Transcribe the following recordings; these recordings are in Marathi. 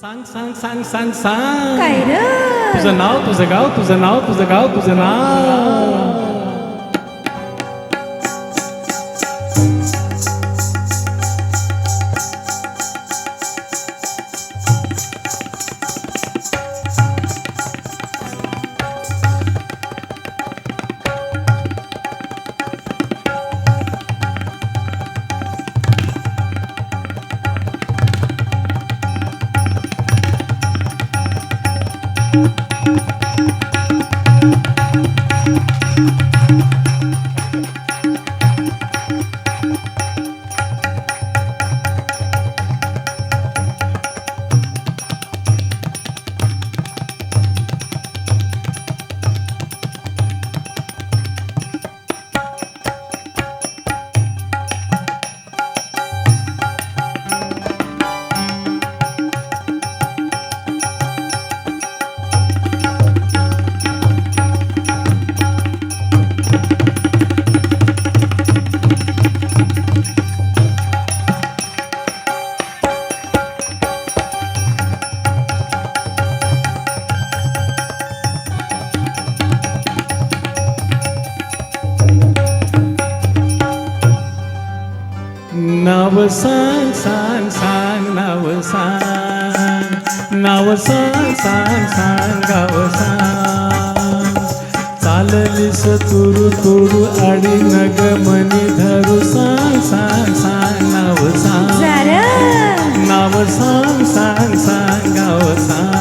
सांग सांग सांग सांग सांग काय र तुझं नाव तुझं गाव तुझं नाव तुझं गाव तुझं नाव नाव सांग सांग सांग नाव सांग. नाव सांग सांग सांग गाव सांग. चाललीस तुरु तुरु आडी नग मनी धरू. सांग सांग सांग नाव सांग. नाव सांग सांग सांग गाव सांग.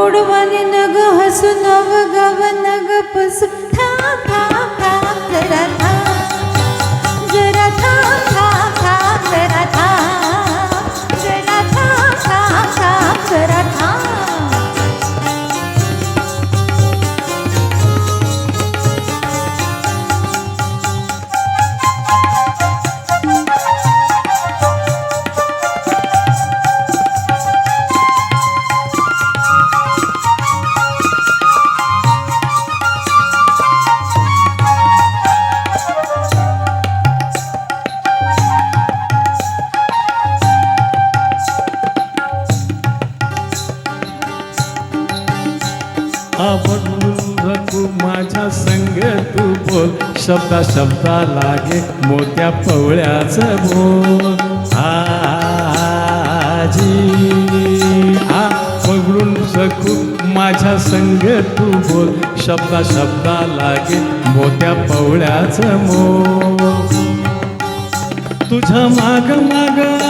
और गोडवानी नग हसू नव गव नग पसू थांब थांब थांब जरा शब्दा शब्दा लागे मोत्या पवळ्याच भो आजी आ पगडून सकू माझ्या संग तू बोल. शब्दा शब्दा लागे मोत्या पवळ्याच मो तुझ्या माग मागा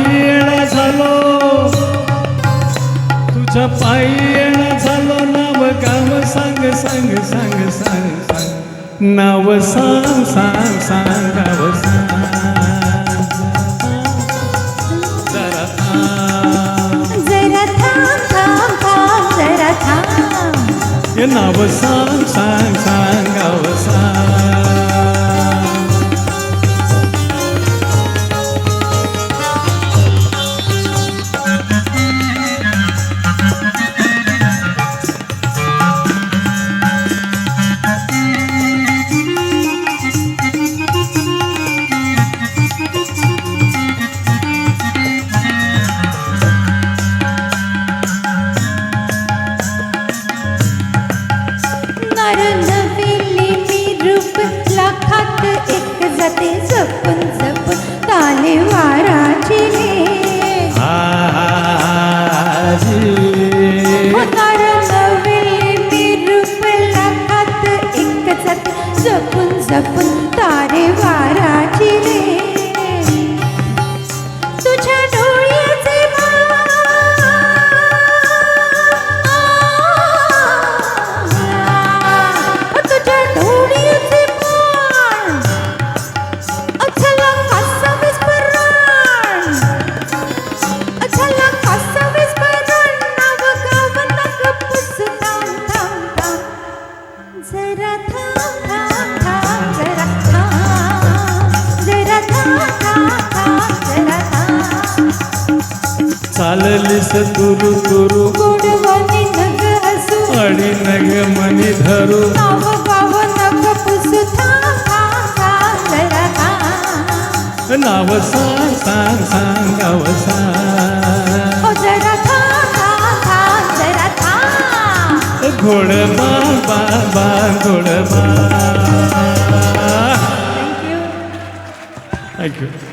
पायी येणं झालो. तुझ्या पायी येणं झालो नाव गाव सांग सांग सांग सांग सांग. नाव सांग सांग सांग गाव सांग. जरा थांब. जरा थांब थांब थांब जरा थांब. हे नाव सांग सांग आरंधविली मी रूप लाखात एक जाते जपून जपून चाललीस तुरु तुरु गोडवानी नग हसू आणि नग मनी धरू। नाव सांग सांग सांग सांग थांब घोड बा बा बा घोड बा थँक्यू थँक्यू